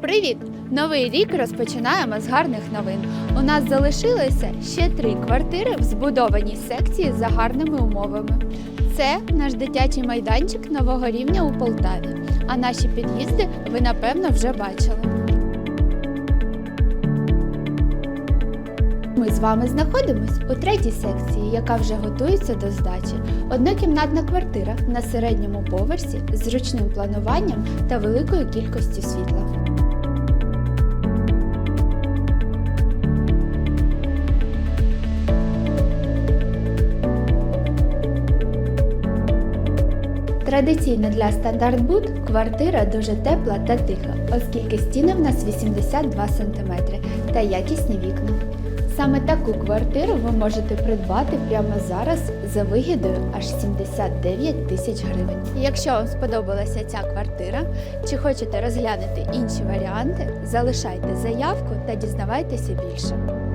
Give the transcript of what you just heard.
Привіт! Новий рік розпочинаємо з гарних новин. У нас залишилося ще три квартири в збудованій секції за гарними умовами. Це наш дитячий майданчик нового рівня у Полтаві. А наші під'їзди ви напевно вже бачили. Ми з вами знаходимось у третій секції, яка вже готується до здачі. Однокімнатна квартира на середньому поверсі з зручним плануванням та великою кількістю світла. Традиційно для стандарт Буд квартира дуже тепла та тиха, оскільки стіни в нас 82 см та якісні вікна. Саме таку квартиру ви можете придбати прямо зараз за вигідою аж 79 тисяч гривень. Якщо вам сподобалася ця квартира чи хочете розглянути інші варіанти, залишайте заявку та дізнавайтеся більше.